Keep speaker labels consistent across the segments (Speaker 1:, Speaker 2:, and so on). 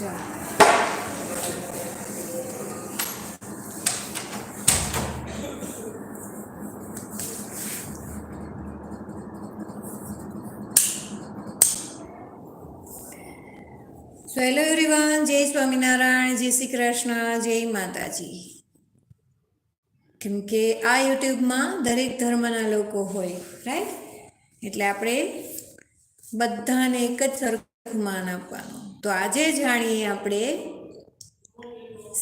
Speaker 1: So hello everyone જય સ્વામિનારાયણ જય શ્રી કૃષ્ણ જય માતાજી કેમ કે આ યુટ્યુબમાં દરેક ધર્મના લોકો હોય રાઈટ એટલે આપણે બધાને એક જ સરખું માન આપવાનું. તો આજે જાણીએ આપણે.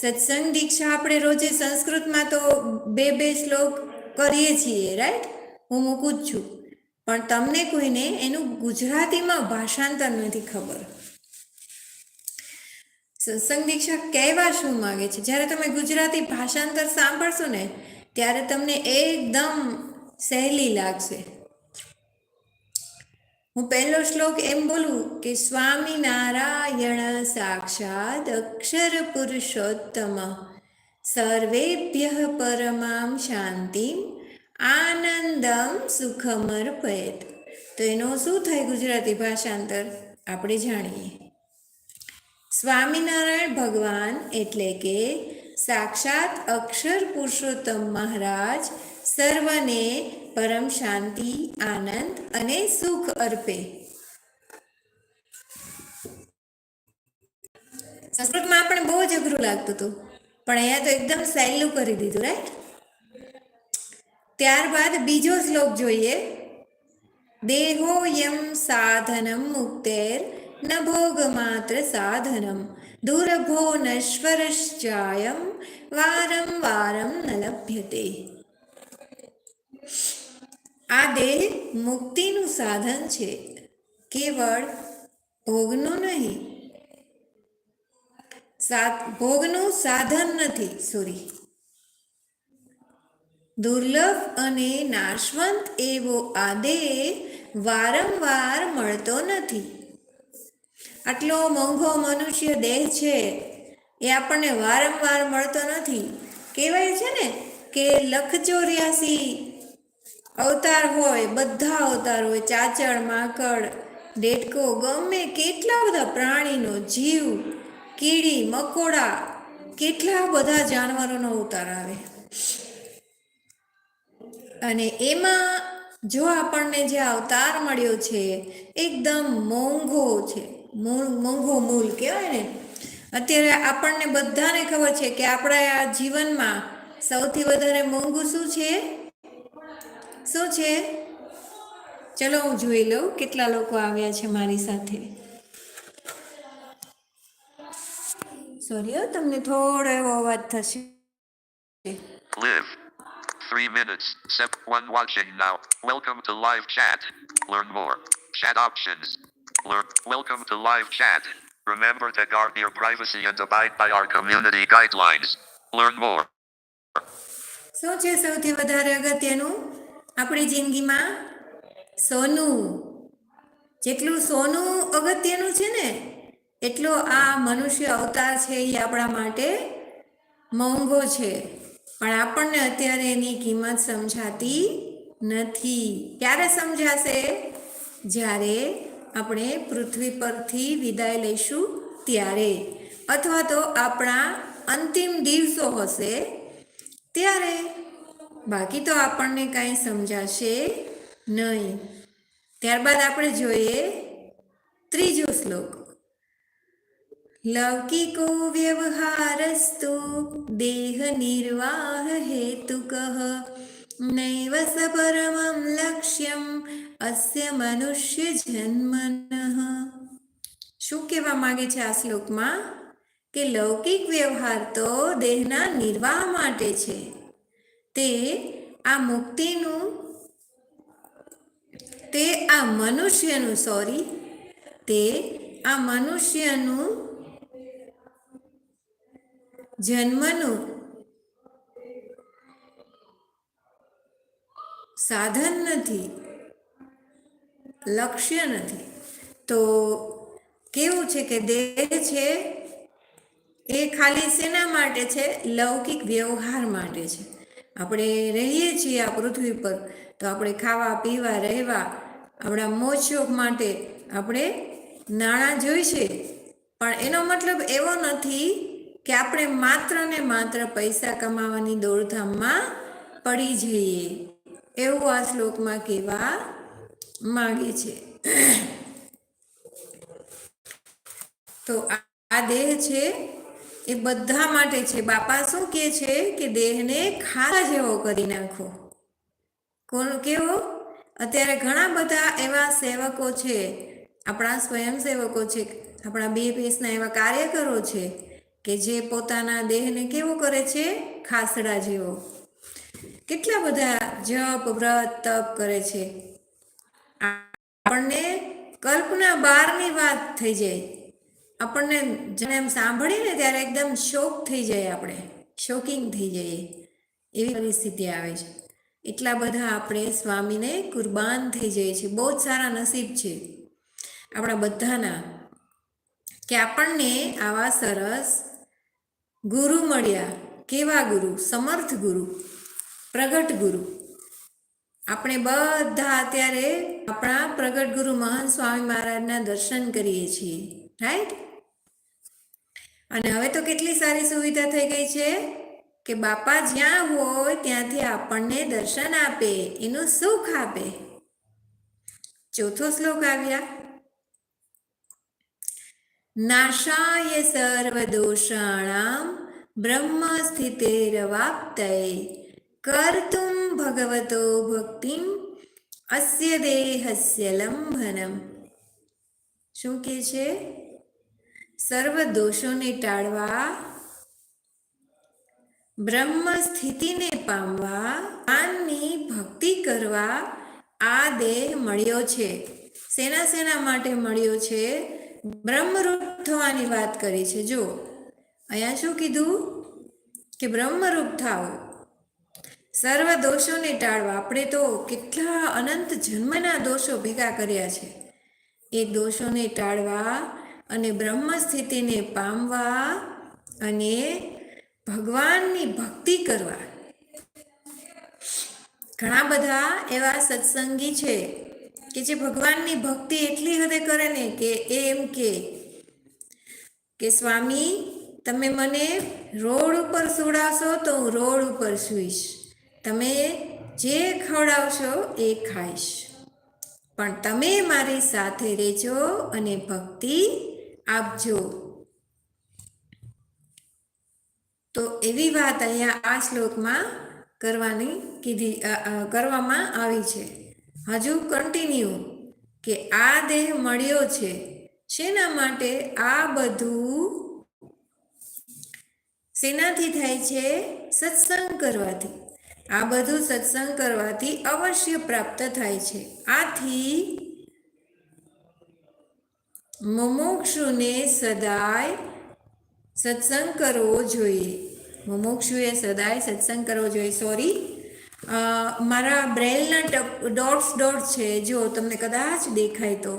Speaker 1: સત્સંગ દીક્ષા આપણે રોજે સંસ્કૃતમાં તો બે બે શ્લોક કરીએ છીએ રાઈટ હું મૂકું જ છું. પણ તમને કોઈને એનું ગુજરાતીમાં ભાષાંતર નથી ખબર. સત્સંગ દીક્ષા કહેવા શું માગે છે? જ્યારે તમે ગુજરાતી ભાષાંતર સાંભળશો ને, ત્યારે તમને એકદમ સહેલી લાગશે. હું પહેલો શ્લોક એમ બોલું કે સ્વામી નારાયણ સાક્ષાત અક્ષર પુરુષોત્તમ. સર્વેભ્ય પરમામ શાંતિ આનંદમ સુખમર્પયત. તો એનો શું થાય ગુજરાતી ભાષાંતર? આપણે જાણીએ. સ્વામિનારાયણ ભગવાન એટલે કે સાક્ષાત અક્ષર પુરુષોત્તમ મહારાજ સર્વને પરમ શાંતિ, આનંદ અને સુખ અર્પે. સંસ્કૃતમાં પણ બહુ જ અઘરું લાગતું હતું. પણ અહીંયા તો એકદમ સહેલું કરી દીધું રાઈટ ત્યારબાદ બીજો શ્લોક જોઈએ. દેહો યમ સાધનમ મુક્તેર, ન ભોગમાત્ર સાધનમ. દુર્ભો નશ્વરશ્ચાયમ વારમ વારમ ન લભ્યતે. આ દેહ મુક્તિનું સાધન છે. કેવળ ભોગનું નહીં. ભોગનું સાધન નથી, સોરી. દુર્લભ અને નાશવંત એવો આ દેહ વારંવાર મળતો નથી. આટલો મોંઘો મનુષ્ય દેહ છે, એ આપણને વારંવાર મળતો નથી. કહેવાય છે ને કે લખ ચોર્યાસી અવતાર હોય, બધા અવતાર હોય, ચાચળ, માકડ ડેટકો ગમે કેટલા બધા પ્રાણીનો જીવ, કીડી, મકોડા, કેટલા બધા જાનવરોનો અવતાર આવે. અને એમાં જો આપણને જે અવતાર મળ્યો છે, એકદમ મોંઘો છે. મોંઘો મૂલ કહેવાય ને. અત્યારે આપણને બધાને ખબર છે કે આપણા આ જીવનમાં સૌથી વધારે મોંઘું શું છે? શું છે ચલો હું જોઈ લઉં કેટલા લોકો આવ્યા છે મારી સાથે સોરી હો તમને થોડો એવો અવાજ થશે
Speaker 2: Live. Three minutes. Step one watching now. Welcome to live chat. Learn more. Chat options. Learn. Welcome to live chat. Remember to guard your privacy and abide by our community guidelines. Learn more.
Speaker 1: શું છે સૌથી વધારે અગત્યનું આપણી જિંદગીમાં સોનું, જેટલું સોનું અગત્યનું છે ને, એટલો આ મનુષ્ય અવતાર છે એ આપણા માટે મોંઘો છે. પણ આપણને અત્યારે એની કિંમત સમજાતી નથી. ક્યારે સમજાશે? જ્યારે આપણે પૃથ્વી પરથી વિદાય લઈશું ત્યારે. અથવા તો આપણા અંતિમ દિવસો હશે ત્યારે. બાકી તો આપણને કાંઈ સમજાશે નહીં. ત્યારબાદ આપણે જોઈએ ત્રીજો શ્લોક. લૌકિકો વ્યવહારસ્તુ, દેહ નિર્વાહ હેતુકઃ, નૈવ સ પરમં લક્ષ્યમ અસ્ય મનુષ્ય જન્મનઃ. શું કહેવા માંગે છે આ શ્લોકમાં? કે લૌકિક વ્યવહાર તો દેહના નિર્વાહ માટે છે. તે આ મુક્તિનું, તે આ મનુષ્યનું સોરી તે આ મનુષ્યનું જન્મનું સાધન નથી, લક્ષ્ય નથી. તો કેવું છે કે દેહ છે, એ ખાલી શેના માટે છે? લૌકિક વ્યવહાર માટે છે. આપણે રહીએ છીએ આ પૃથ્વી પર, તો આપણે ખાવા, પીવા, રહેવા, આપણા મોજ શોખ માટે આપણે નાણાં જોઈશે. પણ એનો મતલબ એવો નથી કે આપણે માત્ર ને માત્ર પૈસા કમાવાની દોડધામમાં પડી જઈએ. એવું આ શ્લોકમાં કહેવા માંગે છે. તો આ આ દેહ છે એ બધા માટે છે. બાપા શું કહે છે કે દેહને ખારા જેવો કરી નાખો. કોણ કેવો? અત્યારે ઘણા બધા એવા સેવકો છે. આપણા સ્વયંસેવકો છે. આપણા બે પીસના એવા કાર્યકરો છે કે જે પોતાના દેહને કેવો કરે છે? ખાસડા જેવો. કેટલા બધા જપ, વ્રત, તપ કરે છે. આપણને કલ્પના બહારની વાત થઈ જાય. આપણને જેને એમ સાંભળીને ત્યારે એકદમ શોક થઈ જાય આપણે. શોકિંગ થઈ જઈએ. એવી પરિસ્થિતિ આવે છે. એટલા બધા આપણે સ્વામીને કુરબાન થઈ જઈએ છીએ. બહુ જ સારા નસીબ છે. આપણા બધાના. કે આપણને આવા સરસ ગુરુ મળ્યા. કેવા ગુરુ? સમર્થ ગુરુ. પ્રગટ ગુરુ. આપણે બધા અત્યારે આપણા પ્રગટ ગુરુ મહાન સ્વામી મહારાજના દર્શન કરીએ છીએ. રાઈટ અને હવે તો કેટલી સારી સુવિધા થઈ ગઈ છે? કે બાપા જ્યાં હોય, ત્યાંથી આપણને દર્શન આપે, એનું સુખ આપે. ચોથો શ્લોક આવ્યા. નાશાય સર્વદોષાણામ બ્રહ્મ સ્થિતેરવાપ્તય કર્તુમ ભગવતો ભક્તિમ અસ્ય દેહસ્ય લંભનમ. શું કે છે? સર્વ દોષોને ટાળવા, બ્રહ્મ સ્થિતિને પામવા જ્ઞાનની ભક્તિ કરવા આ દેહ મળ્યો છે. સેના સેના માટે મળ્યો છે. બ્રહ્મરૂપ થવાની વાત કરી છે. જો, અહીંયા શું કીધું? કે બ્રહ્મરૂપ થાવ સર્વ દોષોને ટાળવા. આપણે તો કેટલા અનંત જન્મના દોષો ભેગા કર્યા છે. એ દોષોને ટાળવા અને બ્રહ્મ સ્થિતિને પામવા અને ભગવાનની ભક્તિ કરવા. ઘણા બધા એવા સત્સંગી છે કે જે ભગવાનની ભક્તિ એટલી હદે કરે ને કે એ એમ કે કે સ્વામી, તમે મને રોડ ઉપર સુડાવશો તો હું રોડ ઉપર સૂઈશ. તમે જે ખવડાવશો એ ખાઈશ. પણ તમે મારી સાથે રહેજો અને ભક્તિ આપજો તો એવી વાત અહીંયા આ શ્લોકમાં કરવાની કીધી કરવામાં આવી છે. હજુ કન્ટિન્યુ કે આ દેહ મળ્યો છે. શેના માટે? આ બધું શેનાથી થાય છે? સત્સંગ કરવાથી. આ બધું સત્સંગ કરવાથી અવશ્ય પ્રાપ્ત થાય છે. આથી મુમુક્ષુને સદાય સત્સંગ કરવો જોઈએ. મુમુક્ષુએ સદાય સત્સંગ કરવો જોઈએ. સોરી મારા બ્રેલના ટપ, ડોટ્સ ડોટ્સ છે. જો તમને કદાચ દેખાય તો.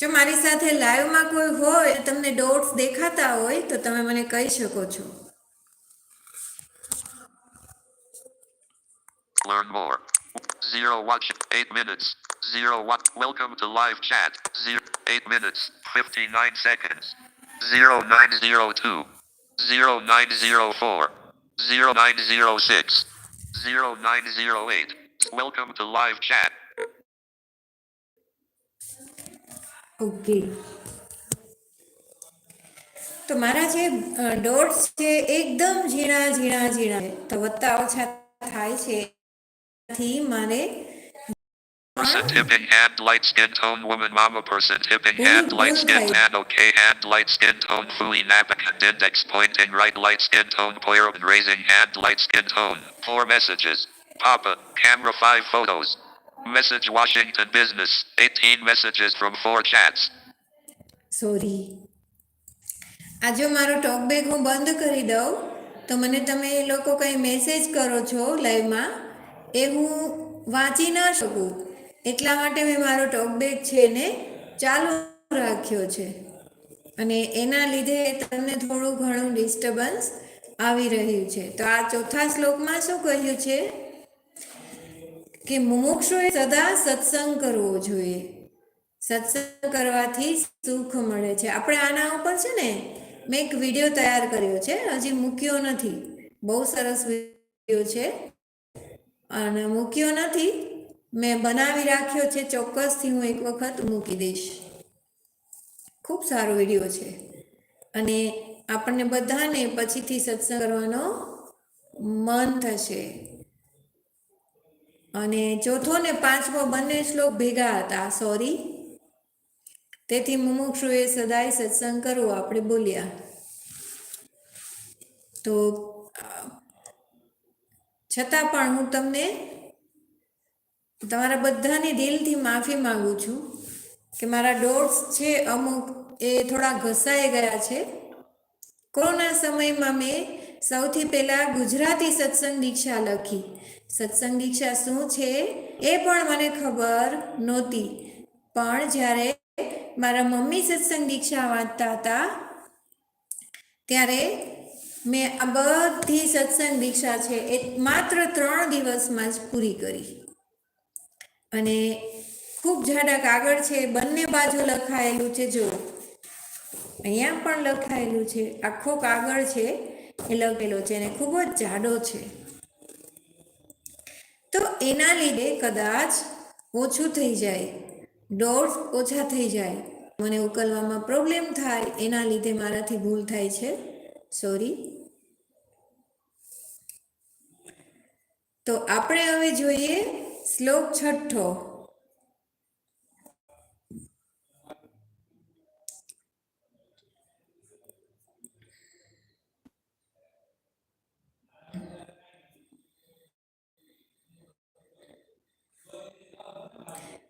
Speaker 1: જો મારી સાથે લાઈવમાં કોઈ હોય, તમને ડોટ્સ દેખાતા હોય, તો તમે મને કહી શકો છો.
Speaker 2: Zero watch. Eight minutes. Zero watch. Welcome to live chat. Zero. Eight minutes. Fifty-nine seconds. Zero nine zero two. Zero nine zero four. Zero nine zero six. Zero nine zero eight. Welcome to live chat.
Speaker 1: Okay તો મારા જે dots છે એકદમ ઝીણા ઝીણા ઝીણા છે તો વધતા ઓછા થાય છે થી મારે
Speaker 2: Person tipping hand light skin tone woman mama person tipping
Speaker 1: Very
Speaker 2: hand light
Speaker 1: good,
Speaker 2: skin
Speaker 1: right.
Speaker 2: tan okay hand light skin tone fully napic index pointing right light skin tone player and raising hand light skin tone. Four messages. Papa, camera five photos. Message Washington business. 18 messages from four chats.
Speaker 1: Sorry આ જો મારો talkback હું બંધ કરી દઉં તો મને તમે એ લોકો કંઈ મેસેજ કરો છો લાઈવમાં એ હું વાંચી ના શકું એટલા માટે મેં મારો ટોકબેગ છે ને ચાલુ રાખ્યો છે. અને એના લીધે તમને થોડું ઘણું ડિસ્ટર્બન્સ આવી રહ્યું છે. તો આ ચોથા શ્લોકમાં શું કહ્યું છે? કે મુમુક્ષુએ સદા સત્સંગ કરવો જોઈએ. સત્સંગ કરવાથી સુખ મળે છે. આપણે આના ઉપર છે ને મેં એક વીડિયો તૈયાર કર્યો છે. હજી મૂક્યો નથી. બહુ સરસ વીડિયો છે. અને મૂક્યો નથી. મેં બનાવી રાખ્યો છે, ચોક્કસથી હું એક વખત મૂકી દઈશ. ખૂબ સારો વીડિયો છે. અને આપણને બધાને પછીથી સત્સંગ કરવાનો મન થશે. અને ચોથો ને પાંચમો બંને શ્લોક ભેગા હતા, સોરી. તેથી મુમુક્ષુએ સદાય સત્સંગ કરવો, આપણે બોલ્યા. તો છતાં પણ હું તમને તમારા બધાને દિલથી માફી માંગુ છું કે મારા ડોટ્સ છે અમુક એ થોડા ઘસાઈ ગયા છે. કોરોના સમયમાં મેં સૌથી પહેલાં ગુજરાતી સત્સંગ દીક્ષા લખી. સત્સંગ દીક્ષા શું છે એ પણ મને ખબર નહોતી. પણ જ્યારે મારા મમ્મી સત્સંગ દીક્ષા વાંચતા હતા, ત્યારે મેં આ બધી સત્સંગ દીક્ષા છે એ માત્ર ત્રણ દિવસમાં જ પૂરી કરી. અને ખૂબ જાડા કાગળ છે, બંને બાજુ લખાયેલું છે, જો. અહીંયા પણ લખાયેલું છે, આખો કાગળ છે, એ લખેલો છે અને ખૂબ જ જાડો છે. તો એના લીધે કદાચ ઓછું થઈ જાય ડોટ્સ ઓછા થઈ જાય, મને ઉકલવામાં પ્રોબ્લેમ થાય, એના લીધે મારાથી ભૂલ થાય છે. સોરી તો આપણે હવે જોઈએ શ્લોક છઠ્ઠો.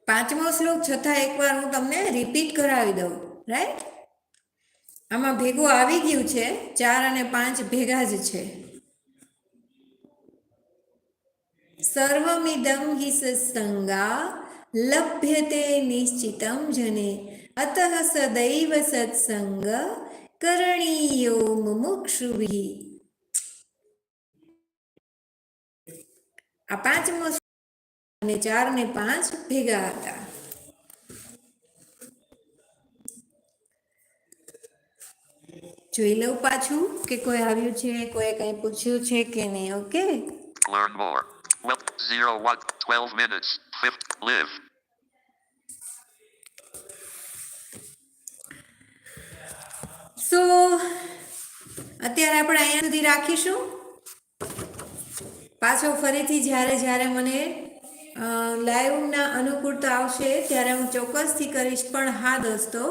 Speaker 1: પાંચમો શ્લોક છતાં એકવાર હું તમને રિપીટ કરાવી દઉં. રાઈટ આમાં ભેગું આવી ગયું છે. ચાર અને પાંચ ભેગા જ છે. સર્વમિદમ હિ સત્સંગા લભ્યતે નિશ્ચિતમ જને અતઃ સદૈવ સત્સંગ કરણીયો મુમુક્ષુભિ આ પાંચમો અને ચાર ને પાંચ ભેગા હતા જોઈ લઉં પાછું કે કોઈ આવ્યું છે, કોઈ કંઈ પૂછ્યું છે કે નહીં
Speaker 2: okay. Well, 0 1 12 minutes. Fifth. Live.
Speaker 1: So અત્યારે આપણે અહીંયા સુધી રાખીશું પાછો ફરીથી જ્યારે જ્યારે મને લાઈવના અનુકૂળતા આવશે ત્યારે હું ચોક્કસથી કરીશ પણ હા દોસ્તો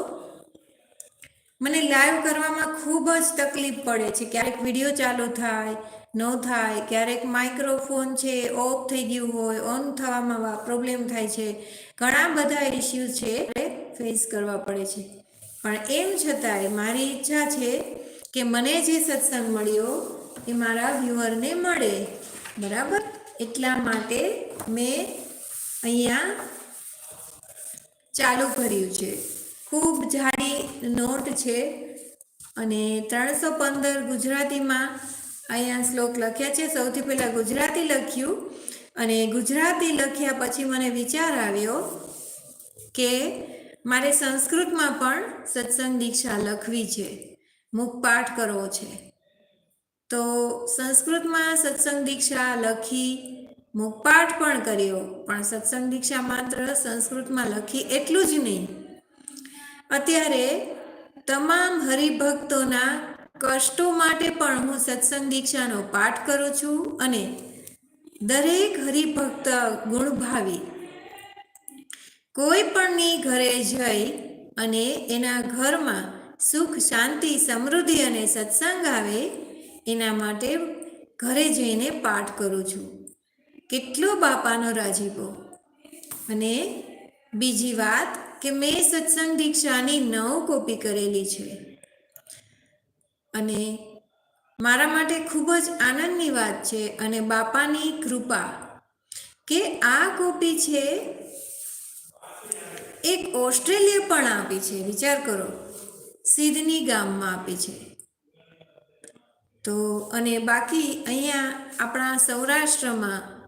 Speaker 1: મને લાઈવ કરવામાં ખૂબ જ તકલીફ પડે છે. ક્યારેક વીડિયો ચાલુ થાય ન થાય, ક્યારેક માઇક્રોફોન છે ઓફ થઈ ગયું હોય ઓન થવામાં પ્રોબ્લેમ થાય છે. ઘણા બધા ઇસ્યુ છે ફેસ કરવા પડે છે. પણ એમ છતાંય મારી ઈચ્છા છે કે મને જે સત્સંગ મળ્યો એ મારા વ્યુઅરને મળે. બરાબર? એટલા માટે મેં અહીંયા ચાલુ કર્યું છે. ખૂબ જાડી નોટ છે અને ત્રણસો પંદર ગુજરાતીમાં અહીંયા શ્લોક લખ્યા છે. સૌથી પહેલાં ગુજરાતી લખ્યું અને ગુજરાતી લખ્યા પછી મને વિચાર આવ્યો કે મારે સંસ્કૃતમાં પણ સત્સંગ દીક્ષા લખવી છે. મુખપાઠ કરવો છે. તો સંસ્કૃતમાં સત્સંગ દીક્ષા લખી મુખપાઠ પણ કર્યો, પણ સત્સંગ દીક્ષા માત્ર સંસ્કૃતમાં લખી એટલું જ નહીં. અત્યારે તમામ હરિભક્તોના કષ્ટો માટે પણ હું સત્સંગ દીક્ષાનો પાઠ કરું છું અને દરેક હરિભક્ત ગુણભાવી કોઈ પણની ઘરે જઈ અને એના ઘરમાં સુખ, શાંતિ, સમૃદ્ધિ અને સત્સંગ આવે, એના માટે ઘરે જઈને પાઠ કરું છું. કેટલો બાપાનો રાજીપો અને બીજી વાત કે મેં સત્સંગ દીક્ષાની નવ કોપી કરેલી છે. અને મારા માટે ખૂબ જ આનંદની વાત છે અને બાપાની કૃપા કે આ કોપી છે એક ઓસ્ટ્રેલિયા પણ આપી છે. વિચાર કરો, સિડની ગામમાં આપી છે. તો અને બાકી અહીંયા આપણા સૌરાષ્ટ્રમાં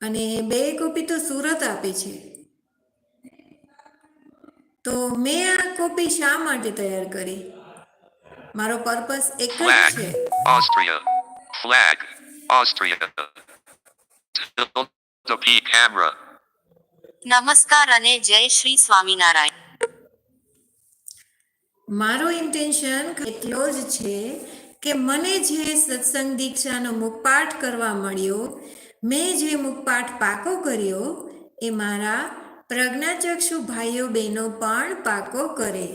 Speaker 1: અને બે કોપી તો સુરત આપી છે. તો મેં આ કોપી શા માટે તૈયાર કરી? મારો પર્પસ એક જ છે.
Speaker 2: Austria flag Austria the camera.
Speaker 3: નમસ્કાર અને જય શ્રી સ્વામિનારાયણ.
Speaker 1: મારો ઇન્ટેન્શન એટલો જ છે કે મને જે સત્સંગ દીક્ષાનો મુખપાઠ કરવા મળ્યો મેં જે મુખપાઠ પાકો કર્યો એ મારા પ્રજ્ઞાચક્ષુ ભાઈઓ બહેનો પણ પાકો કરે.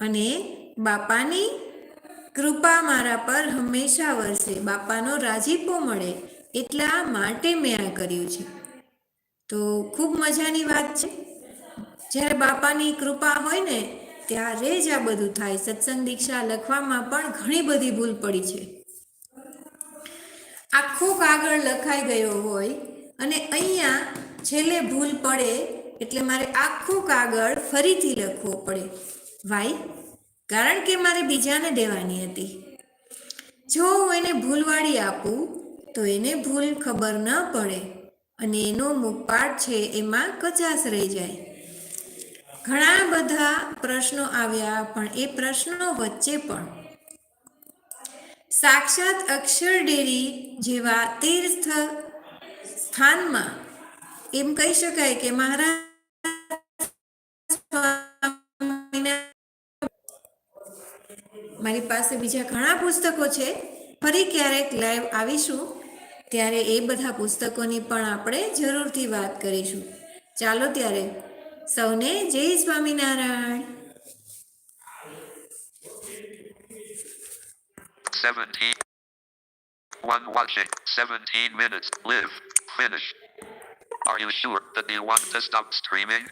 Speaker 1: અને બાપાની કૃપા મારા પર હંમેશા વરસે. બાપાનો રાજીપો મળે એટલા માટે મેં આ કર્યું છે. તો ખૂબ મજાની વાત છે. જ્યારે બાપાની કૃપા હોય ને, ત્યારે જ આ બધું થાય. સત્સંગ દીક્ષા લખવામાં પણ ઘણી બધી ભૂલ પડી છે. આખો કાગળ લખાઈ ગયો હોય અને અહીંયા છેલ્લે ભૂલ પડે એટલે મારે આખું કાગળ ફરીથી લખવો પડે. વાય? કારણ કે મારે બીજાને દેવાની હતી. જો હું એને ભૂલવાળી આપું, તો એને ભૂલ ખબર ન પડે અને એનો મુખપાટ છે એમાં કચાશ રહી જાય. ઘણા બધા પ્રશ્નો આવ્યા, પણ એ પ્રશ્નો વચ્ચે પણ. સાક્ષાત અક્ષર ડેરી જેવા તીર્થ સ્થાનમાં એમ કહી શકાય કે મહારાજ મારી પાસે બીજા ઘણા પુસ્તકો છે ફરી ક્યારેક લાઈવ આવીશું ત્યારે એ બધા પુસ્તકોની પણ આપણે જરૂરથી વાત કરીશું ચાલો ત્યારે સૌને જય Swaminarayan
Speaker 2: 17. One watching. 17 minutes. Live. Finish. Are you sure that you want to stop streaming?